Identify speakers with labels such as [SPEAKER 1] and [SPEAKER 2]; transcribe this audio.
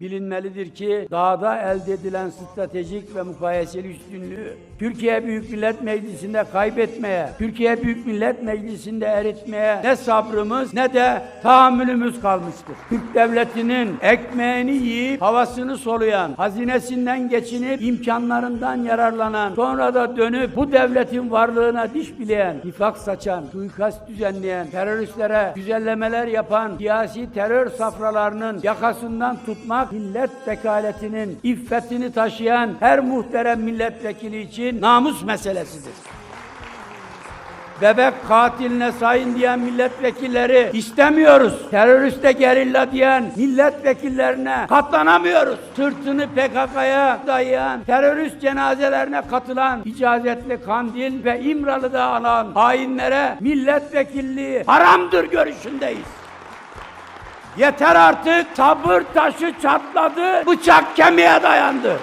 [SPEAKER 1] Bilinmelidir ki dağda elde edilen stratejik ve mukayeseli üstünlüğü Türkiye Büyük Millet Meclisi'nde kaybetmeye, Türkiye Büyük Millet Meclisi'nde eritmeye ne sabrımız ne de tahammülümüz kalmıştır. Türk devletinin ekmeğini yiyip havasını soluyan, hazinesinden geçinip imkanlarından yararlanan, sonra da dönüp bu devletin varlığına diş bileyen, nifak saçan, suikast düzenleyen, teröristlere güzellemeler yapan siyasi terör safralarının yakasından tutmak millet vekaletinin iffetini taşıyan her muhterem milletvekili için namus meselesidir. Bebek katiline sayın diyen milletvekilleri istemiyoruz. Teröriste gerilla diyen milletvekillerine katlanamıyoruz. Sırtını PKK'ya dayayan, terörist cenazelerine katılan, icazetli Kandil ve İmralı'da alan hainlere milletvekilliği haramdır görüşündeyiz. Yeter artık sabır taşı çatladı, bıçak kemiğe dayandı.